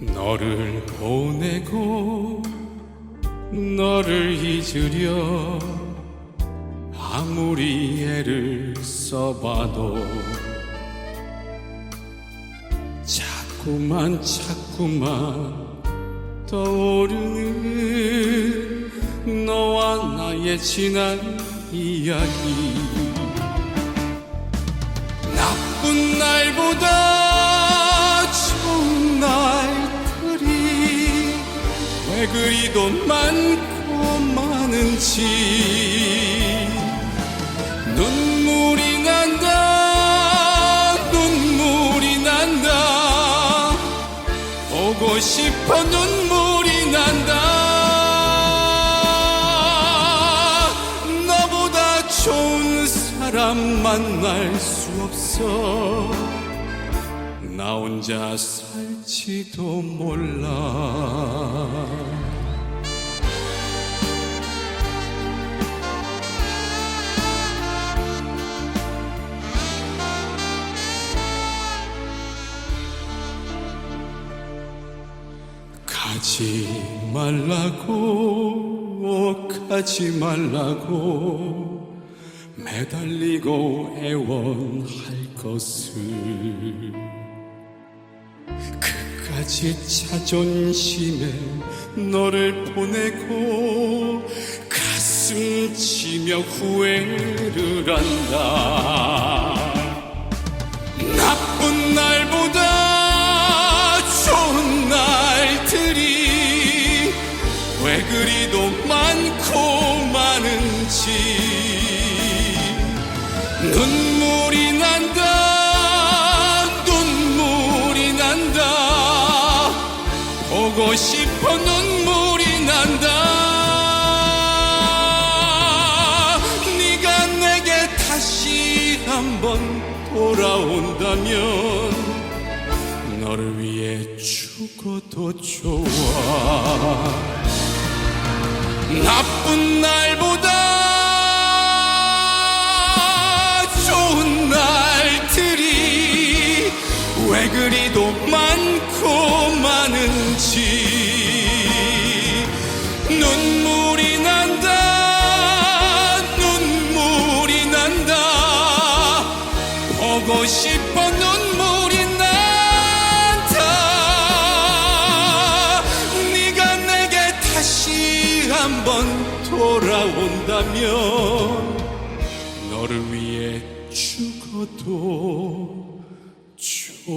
너를 보내고 너를 잊으려 아무리 애를 써봐도 자꾸만 자꾸만 떠오르는 너와 나의 지난 이야기. 나쁜 날 왜 그리도 많고 많은지 눈물이 난다 눈물이 난다. 보고 싶어 눈물이 난다. 너보다 좋은 사람 만날 수 없어 나 혼자 살지도 몰라. 가지 말라고 가지 말라고 매달리고 애원할 것을 그까지 자존심에 너를 보내고 가슴 치며 후회를 한다. 나쁜 날보다 좋은 날들이 왜 그리도 많고 많은지. 눈 보고 싶어 눈물이 난다. 네가 내게 다시 한번 돌아온다면 너를 위해 죽어도 좋아. 나쁜 날 보고 싶어 눈물이 난다. 네가 내게 다시 한번 돌아온다면 너를 위해 죽어도 좋아